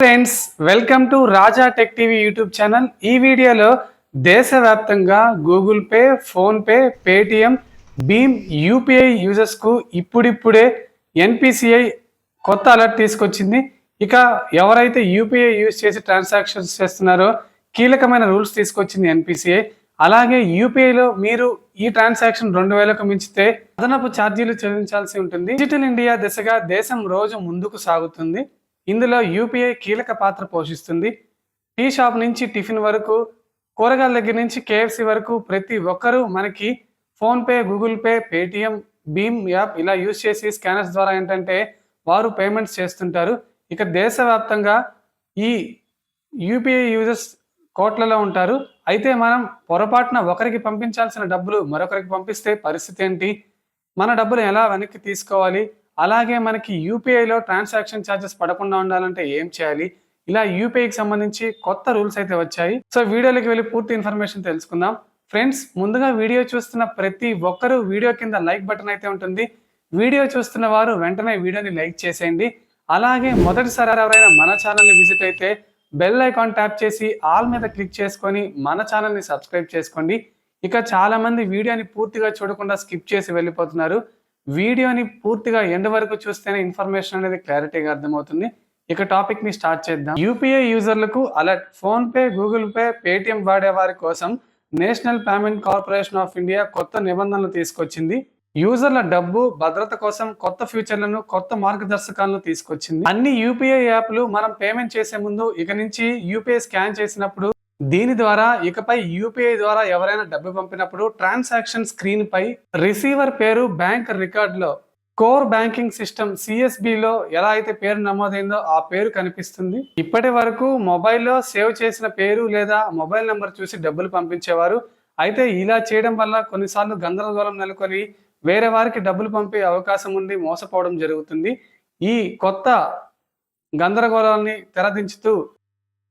Friends welcome to Raja tech TV YouTube channel ఈ వీడియోలో దేశవ్యాప్తంగా గూగుల్ పే ఫోన్పే పేటిఎం భీమ్ యూపీఐ యూజర్స్కు ఇప్పుడిప్పుడే ఎన్పిసిఐ కొత్త అలర్ట్ తీసుకొచ్చింది. ఇక ఎవరైతే యూపీఐ యూజ్ చేసి ట్రాన్సాక్షన్స్ చేస్తున్నారో కీలకమైన రూల్స్ తీసుకొచ్చింది ఎన్పిసిఐ అలాగే యూపీఐలో మీరు ఈ ట్రాన్సాక్షన్ రెండు వేలకు మించితే అదనపు ఛార్జీలు చెల్లించాల్సి ఉంటుంది. డిజిటల్ ఇండియా దిశగా దేశం రోజు ముందుకు సాగుతుంది. ఇందులో యూపీఐ కీలక పాత్ర పోషిస్తుంది. టీ షాప్ నుంచి టిఫిన్ వరకు కూరగాయల దగ్గర నుంచి కేఎఫ్సి వరకు ప్రతి ఒక్కరూ మనకి ఫోన్పే గూగుల్ పే పేటిఎం భీమ్ యాప్ ఇలా యూజ్ చేసి స్కానర్స్ ద్వారా ఏంటంటే వారు పేమెంట్స్ చేస్తుంటారు. ఇక దేశవ్యాప్తంగా ఈ యూపీఐ యూజర్స్ కోట్లలో ఉంటారు. అయితే మనం పొరపాటున ఒకరికి పంపించాల్సిన డబ్బులు మరొకరికి పంపిస్తే పరిస్థితి ఏంటి? మన డబ్బులు ఎలా వెనక్కి తీసుకోవాలి? అలాగే మనకి యూపీఐలో ట్రాన్సాక్షన్ ఛార్జెస్ పడకుండా ఉండాలంటే ఏం చేయాలి? ఇలా యూపీఐకి సంబంధించి కొత్త రూల్స్ అయితే వచ్చాయి. సో వీడియోలోకి వెళ్ళి పూర్తి ఇన్ఫర్మేషన్ తెలుసుకుందాం. ఫ్రెండ్స్ ముందుగా వీడియో చూస్తున్న ప్రతి ఒక్కరూ వీడియో కింద లైక్ బటన్ అయితే ఉంటుంది. వీడియో చూస్తున్న వారు వెంటనే వీడియోని లైక్ చేసేయండి. అలాగే మొదటిసారి ఎవరైనా మన ఛానల్ని విజిట్ అయితే బెల్ ఐకాన్ ట్యాప్ చేసి ఆల్ మీద క్లిక్ చేసుకొని మన ఛానల్ని సబ్స్క్రైబ్ చేసుకోండి. ఇక చాలా మంది వీడియోని పూర్తిగా చూడకుండా స్కిప్ చేసి వెళ్ళిపోతున్నారు. వీడియోని పూర్తిగా ఎండ్ వరకు చూస్తేనే ఇన్ఫర్మేషన్ అనేది క్లారిటీగా అర్థమవుతుంది. ఇక టాపిక్ని స్టార్ట్ చేద్దాం. UPI యూజర్లకు alert. PhonePe Google Pay Paytm వాడే వారి కోసం national payment corporation of India కొత్త నిబంధనలు తీసుకొచ్చింది. యూజర్ల డబ్బు భద్రత కోసం కొత్త ఫ్యూచర్లను కొత్త మార్గదర్శకాలను తీసుకొచ్చింది. అన్ని యూపీఐ యాప్లు మనం పేమెంట్ చేసే ముందు ఇక నుంచి యూపీఐ స్కాన్ చేసినప్పుడు దీని ద్వారా ఇకపై యూపీఐ ద్వారా ఎవరైనా డబ్బు పంపినప్పుడు ట్రాన్సాక్షన్ స్క్రీన్ పై రిసీవర్ పేరు బ్యాంక్ రికార్డులో కోర్ బ్యాంకింగ్ సిస్టమ్ సిఎస్బిలో ఎలా అయితే పేరు నమోదైందో ఆ పేరు కనిపిస్తుంది. ఇప్పటి వరకు మొబైల్లో సేవ్ చేసిన పేరు లేదా మొబైల్ నెంబర్ చూసి డబ్బులు పంపించేవారు. అయితే ఇలా చేయడం వల్ల కొన్నిసార్లు గందరగోళం నెలకొని వేరే వారికి డబ్బులు పంపే అవకాశం ఉండి మోసపోవడం జరుగుతుంది. ఈ కొత్త గందరగోళాన్ని తెరదించుతూ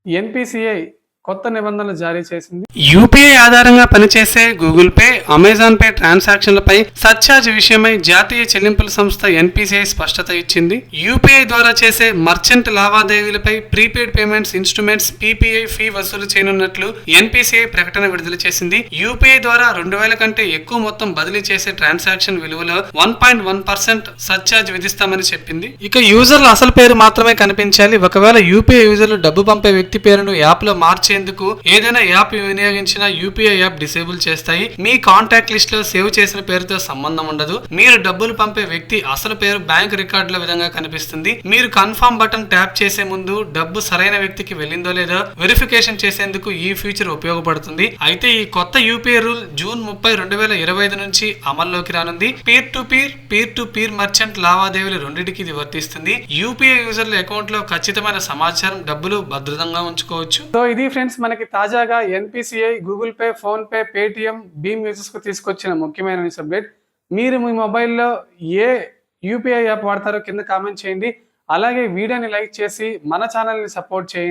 ఎన్పిసిఐ కొత్త నిబంధనలు జారీ చేసింది. యూపీఐ ఆధారంగా పనిచేసే గూగుల్ పే అమెజాన్ పే ట్రాన్సాక్షన్లపై సర్చార్జ్ విషయమై జాతీయ చెల్లింపుల సంస్థ ఎన్పిసిఐ స్పష్టత ఇచ్చింది. యూపీఐ ద్వారా చేసే merchant లావాదేవీలపై prepaid payments instruments PPI fee వసూలు చేయనున్నట్లు ఎన్పిసిఐ ప్రకటన విడుదల చేసింది. యూపీఐ ద్వారా రెండు వేల కంటే ఎక్కువ మొత్తం బదిలీ చేసే ట్రాన్సాక్షన్ విలువలో one point one percent surcharge విధిస్తామని చెప్పింది. ఇక యూజర్ల అసలు పేరు మాత్రమే కనిపించాలి. ఒకవేళ యూపీఐ యూజర్లు డబ్బు పంపే వ్యక్తి పేరును యాప్లో చేసేందుకు ఏదైనా యాప్ వినియోగించిన యూపీఐ యాప్ డిసేబుల్ చేస్తాయి. మీ కాంటాక్ట్ లిస్ట్లో సేవ్ చేసిన పేరుతో సంబంధం ఉండదు. మీరు డబ్బులు పంపే వ్యక్తి అసలు పేరు బ్యాంక్ రికార్డుల విధంగా కనిపిస్తుంది. మీరు కన్ఫర్మ్ బటన్ ట్యాప్ చేసే ముందు డబ్బు సరైన వ్యక్తికి వెళ్ళిందో లేదో వెరిఫికేషన్ చేసేందుకు ఈ ఫీచర్ ఉపయోగపడుతుంది. అయితే ఈ కొత్త యూపీఐ రూల్ జూన్ ముప్పై రెండు వేల ఇరవై ఐదు నుంచి అమల్లోకి రానుంది. Peer to peer peer to peer merchant లావాదేవీలు రెండింటికి ఇది వర్తిస్తుంది. యూపీఐ యూజర్ల అకౌంట్లో ఖచ్చితమైన సమాచారం డబ్బులు భద్రతంగా ఉంచుకోవచ్చు. సో ఇది ఫ్రెండ్స్ మనకి తాజాగా NPCI Google Pay PhonePe Paytm Bhim యూజర్స్కు తీసుకొచ్చిన ముఖ్యమైన న్యూస్ అప్డేట్ మీరు మీ మొబైల్లో ఏ యూపీఐ యాప్ వాడతారో కింద కామెంట్ చేయండి. అలాగే వీడియోని లైక్ చేసి మన ఛానల్ని సపోర్ట్ చేయండి.